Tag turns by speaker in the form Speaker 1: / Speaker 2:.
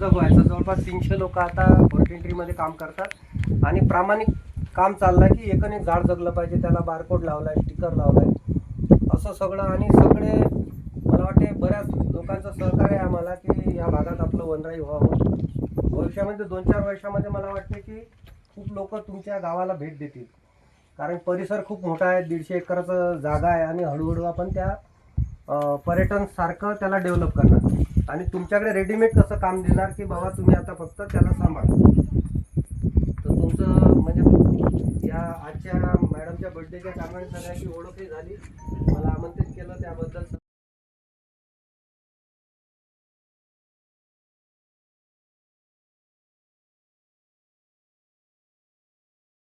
Speaker 1: जगवायचं जवळपास तीनशे लोक आता मध्ये काम करतात. आणि प्रामाणिक काम चाललंय की एकाने एक झाड जगलं पाहिजे त्याला बारकोड लावलाय स्टिकर लावलाय. असं सगळं आणि सगळे मला वाटते बऱ्याच लोकांचं सहकार्य आहे आम्हाला की या भागात आपलं वनराई व्हावं. भविष्यामध्ये दोन चार वर्षामध्ये मला वाटते की खूप लोक तुमच्या गावाला भेट देतील. कारण परिसर खूप मोठा आहे दीडशे एकराचं जागा आहे आणि हळूहळू आपण त्या पर्यटनसारखं त्याला डेव्हलप करणार. आणि तुमच्याकडे रेडीमेड कसं काम देणार की बाबा तुम्ही आता फक्त त्याला सांभाळा? तर तुमचं म्हणजे या आजच्या मॅडमच्या बर्थडेच्या कारणाने सगळ्याची ओळखही झाली. मला आमंत्रण